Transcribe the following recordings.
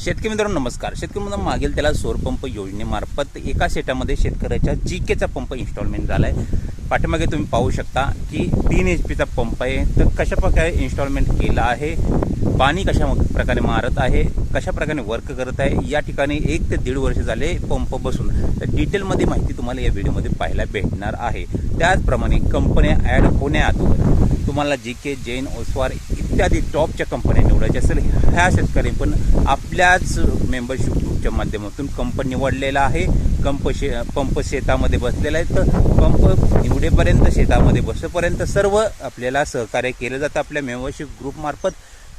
शेतकरी मित्रांनो नमस्कार. शेतकरी मित्रांनो मागील त्याला सौरपंप योजनेमार्फत एका शेतामध्ये शेतकऱ्याच्या जी केचा पंप इन्स्टॉलमेंट झाला आहे पाठीमागे तुम्ही पाहू शकता की तीन एच पीचा पंप आहे. तर कशा प्रकारे इन्स्टॉलमेंट केला आहे? पाणी कशा प्रकारे मारत आहे? कशा प्रकारे वर्क करत आहे? या ठिकाणी एक ते दीड वर्ष झाले पंप बसून. तर डिटेलमध्ये माहिती तुम्हाला या व्हिडिओमध्ये पाहायला भेटणार आहे. त्याचप्रमाणे कंपन्या ॲड होण्याअगोदर तुम्हाला जी के जैन ओसवार इत्यादी टॉपच्या कंपन्या निवडायच्या असेल ह्या शेतकरी पण आपल्याच मेंबरशिप ग्रुपच्या माध्यमातून कंप निवडलेला आहे. कंप शे पंप शेतामध्ये बसलेला आहे. तर पंप निवडेपर्यंत शेतामध्ये बसेपर्यंत सर्व आपल्याला सहकार्य केलं जातं आपल्या मेंबरशिप ग्रुपमार्फत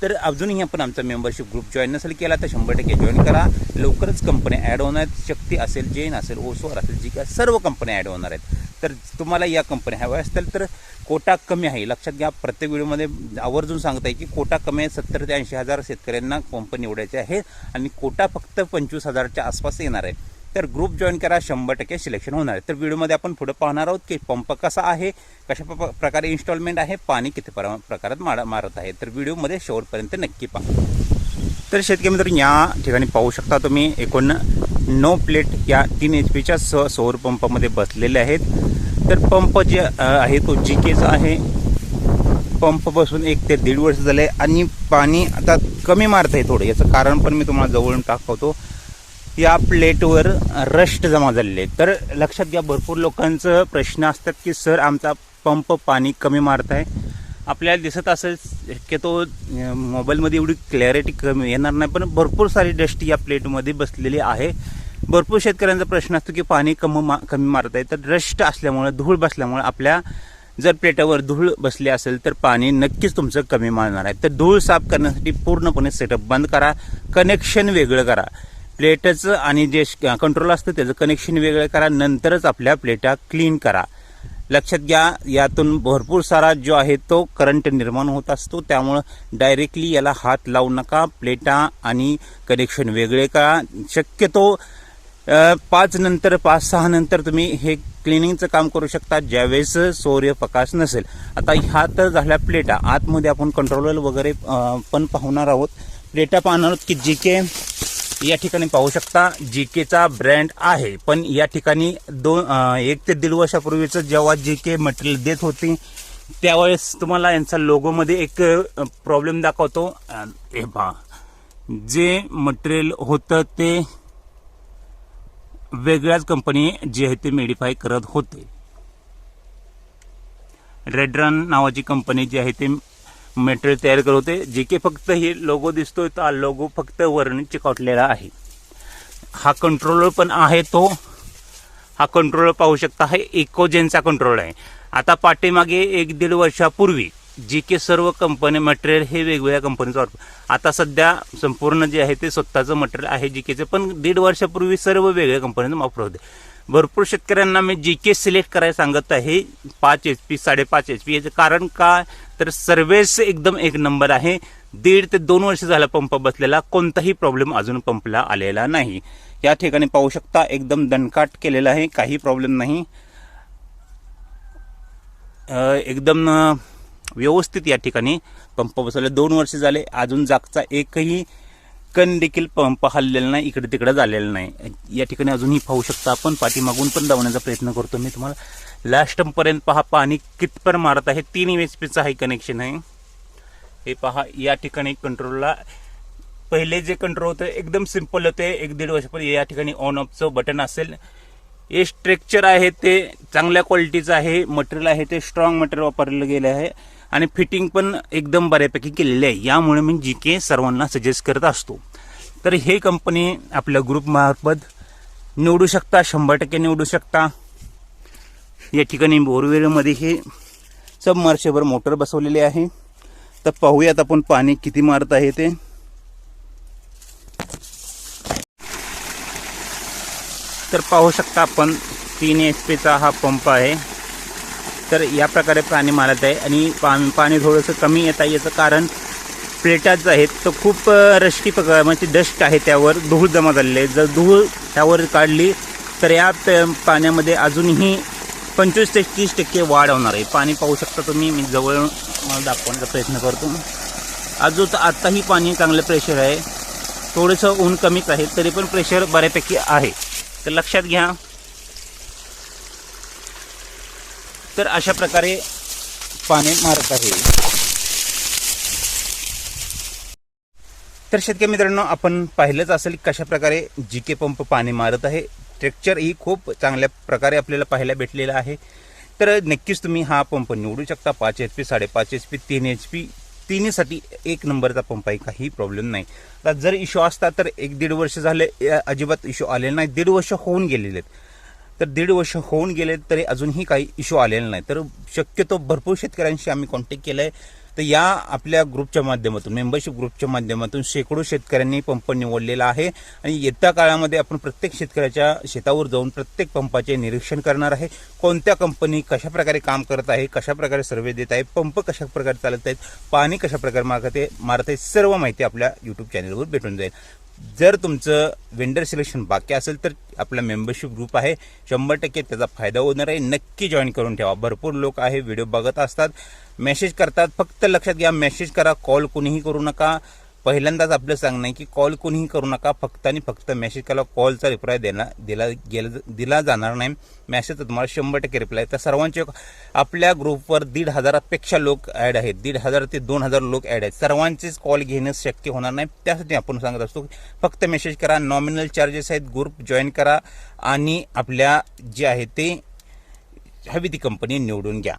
तर अजूनही आपण आमचा मेंबरशिप ग्रुप जॉईन नसेल केला तर शंभर टक्के जॉईन करा. लवकरच कंपन्या ॲड होणार आहेत शक्ती असेल जैन असेल ओसोर असेल जी काय सर्व कंपन्या ॲड होणार आहेत. तर तुम्हाला या कंपन्या हव्या असतील तर कोटा कमी आहे. लक्षात घ्या प्रत्येक व्हिडिओमध्ये आवर्जून सांगत आहे की कोटा कमी आहे सत्तर ते ऐंशी हजार शेतकऱ्यांना पंप निवडायचे आहे आणि कोटा फक्त पंचवीस हजारच्या आसपास येणार आहे. तर ग्रुप जॉईन करा शंभर टक्के सिलेक्शन होणार आहे. तर व्हिडिओमध्ये आपण पुढे पाहणार आहोत की पंप कसा आहे कशा प्रकारे इन्स्टॉलमेंट आहे पाणी किती प्र- प्रकारात मार मारत आहे. तर व्हिडिओमध्ये शेवटपर्यंत नक्की पहा. तर शेतकरी मित्र या ठिकाणी पाहू शकता तुम्ही एकूण नऊ प्लेट या तीन एच पीच्या स सौर पंपामध्ये बसलेले आहेत. तर पंप जे आहे तो जी केचा आहे. पंपपासून एक ते दीड वर्ष झाले आणि पाणी आता कमी मारत आहे थोडं. याचं कारण पण मी तुम्हाला जवळून दाखवतो. या प्लेटवर रस्ट जमा झालेले आहे तर लक्षात घ्या भरपूर लोकांचं प्रश्न असतात की सर आमचा पंप पाणी कमी मारत आहे. आपल्याला दिसत असेल शक्यतो तो मोबाईलमध्ये एवढी क्लॅरिटी कमी येणार नाही पण भरपूर सारी डस्ट या प्लेटमध्ये बसलेली आहे. भरपूर शेतकऱ्यांचा प्रश्न असतो की पाणी कमी मा कमी मारत आहे. तर रस्ट असल्यामुळं धूळ बसल्यामुळं आपल्या जर प्लेटावर धूळ बसली असेल तर पाणी नक्कीच तुमचं कमी मारणार आहे. तर धूळ साफ करण्यासाठी पूर्णपणे सेटअप बंद करा. कनेक्शन वेगळं करा. प्लेटचं आणि जे कंट्रोल असतं त्याचं कनेक्शन वेगळं करा. नंतरच आपल्या प्लेटा क्लीन करा. लक्षात घ्या यातून भरपूर सारा जो आहे तो करंट निर्माण होत असतो. त्यामुळं डायरेक्टली याला हात लावू नका. प्लेटा आणि कनेक्शन वेगळे करा. शक्यतो पाच नंतर पाच सहा नंतर तुम्ही हे क्लिनिंगचं काम करू शकता ज्यावेळेस सूर्यप्रकाश नसेल. आता ह्या तर झाल्या प्लेटा. आतमध्ये आपण कंट्रोलर वगैरे पण पाहणार आहोत. प्लेटा पाहणार आहोत की जी के या ठिकाणी पाहू शकता. जी केचा ब्रँड आहे. पण या ठिकाणी दोन एक ते दीड वर्षापूर्वीचं जेव्हा जी के मटेरियल देत होती त्यावेळेस तुम्हाला यांचा लोगोमध्ये एक प्रॉब्लेम दाखवतो. हे पहा. जे मटेरियल होतं ते वेगळ्याच कंपनी जे आहे ते मेडिफाय करत होते. रेडरन नावाची कंपनी जी आहे ते मटेरियल तयार करत होते जे की फक्त हे लोगो दिसतोय तो हा लोगो फक्त वर्ण चिकटलेला आहे. हा कंट्रोलर पण आहे तो. हा कंट्रोलर पाहू शकता हा इकोजेनचा कंट्रोलर आहे. आता पाठीमागे एक दीड वर्षापूर्वी जी के सर्व कंपनी मटेरियल हे वेगवेगळ्या कंपनीचं वापर आता सध्या संपूर्ण जे आहे ते स्वतःचं मटेरियल आहे जी केचं पण दीड वर्षापूर्वी सर्व वेगळ्या कंपनीचं वापर होते. भरपूर शेतकऱ्यांना मी जी के सिलेक्ट करायला सांगत आहे. पाच एच पी साडेपाच एच पी याचं कारण का? तर सर्वेस एकदम एक नंबर आहे. दीड ते दोन वर्ष झाला पंप बसलेला. कोणताही प्रॉब्लेम अजून पंपला आलेला नाही. या ठिकाणी पाहू शकता एकदम दणकाट केलेला आहे. काही प्रॉब्लेम नाही. एकदम व्यवस्थित या ठिकाणी पंप बसवले. दोन वर्ष झाले अजून जागचा एकही कण देखील पंप हललेला नाही इकडे तिकडे झालेला नाही. या ठिकाणी अजूनही पाहू शकता आपण. पाठीमागून पण धावण्याचा प्रयत्न करतो मी तुम्हाला. लास्ट पर्यंत पहा पाणी कितपर मारत आहे. तीन एच पीचं आहे कनेक्शन आहे. हे पहा या ठिकाणी कंट्रोलला पहिले जे कंट्रोल होते एकदम सिंपल होते. एक दीड वर्षापूर्वी या ठिकाणी ऑन ऑफचं बटन असेल. हे स्ट्रक्चर आहे ते चांगल्या क्वालिटीचं आहे. मटेरियल आहे ते स्ट्रॉंग मटेरियल वापरलं गेलं आहे. आणि फिटिंग पण एकदम बऱ्यापैकी केलेली आहे. यामुळे मी जी के सर्वांना सजेस्ट करत असतो. तर हे कंपनी आपल्या ग्रुपमार्फत निवडू शकता शंभर टक्के निवडू शकता. या ठिकाणी बोरवेलमध्ये हे सबमर्शेवर मोटर बसवलेली आहे. तर पाहूयात आपण पाणी किती मारत आहे ते. तर पाहू शकता आपण तीन एच पीचा हा पंप आहे. तर या प्रकारे पाणी मारत आहे आणि पाणी पाणी थोडंसं कमी येत आहे याचं कारण प्लेटाच आहेत तर खूप रष्टी प्रकार म्हणजे डस्ट आहे त्यावर धूळ जमा झालेली आहे. जर धूळ त्यावर काढली तर या प- पाण्यामध्ये अजूनही पंचवीस ते तीस टक्के वाढ होणार आहे. पाणी पाहू शकता तुम्ही मी जवळ मला दाखवण्याचा प्रयत्न करतो. अजून तर आत्ताही पाणी चांगलं प्रेशर आहे. थोडंसं ऊन कमीच आहे तरी पण प्रेशर बऱ्यापैकी आहे. तर लक्षात घ्या. तर अशा प्रकारे पाणी मारत आहे. तर शेतकरी मित्रांनो आपण पाहिलंच असेल कशा प्रकारे जी के पंप पाणी मारत आहे. स्ट्रक्चर ही खूप चांगल्या प्रकारे आपल्याला पाहायला भेटलेलं आहे. तर नक्कीच तुम्ही हा पंप निवडू शकता. पाच एच पी साडेपाच एच पी तीन एच पी तिन्हीसाठी एक नंबरचा पंप आहे. काही प्रॉब्लेम नाही. आता जर इश्यू असता तर एक दीड वर्ष झाले अजिबात इश्यू आलेले नाही. दीड वर्ष होऊन गेलेले आहेत. तर दीड वर्ष होऊन गेले तरी अजूनही काही इश्यू आलेला नाही. तर शक्यतो भरपूर शेतकऱ्यांशी आम्ही कॉन्टॅक्ट केला आहे तर या आपल्या ग्रुपच्या माध्यमातून मेंबरशिप ग्रुपच्या माध्यमातून शेकडो शेतकऱ्यांनी पंप निवडलेला आहे. आणि येत्या काळामध्ये आपण प्रत्येक शेतकऱ्याच्या शेतावर जाऊन प्रत्येक पंपाचे निरीक्षण करणार आहे. कोणत्या कंपनी कशा प्रकारे काम करत आहे कशा प्रकारे देत आहे पंप कशा प्रकारे चालत आहेत पाणी कशा प्रकारे आहे मारत आहे सर्व माहिती आपल्या यूट्यूब चॅनलवर भेटून जाईल. जर तुमचं वेंडर सिलेक्शन बाकी असेल तर आपला मेंबरशिप ग्रुप आहे. शंभर टक्के त्याचा फायदा होणार आहे. नक्की जॉईन करून ठेवा. भरपूर लोक आहे व्हिडिओ बघत असतात. मेसेज करतात. फक्त लक्षात घ्या. मेसेज करा. कॉल कुणीही करू नका. पहिल्यांदाच आपलं सांगणं आहे की कॉल कोणीही करू नका फक्त आणि फक्त मेसेज केला कॉलचा रिप्लाय देणार दिला गेला दिला जाणार नाही. मेसेजचा तुम्हाला शंभर टक्के रिप्लाय तर सर्वांचे आपल्या ग्रुपवर दीड हजारापेक्षा लोक ॲड आहेत. दीड हजार ते दोन हजार लोक ॲड आहेत. सर्वांचेच कॉल घेणं शक्य होणार नाही. त्यासाठी आपण सांगत असतो फक्त मेसेज करा नॉमिनल चार्जेस आहेत ग्रुप जॉईन करा आणि आपल्या जे आहे ते हवी ती कंपनी निवडून घ्या.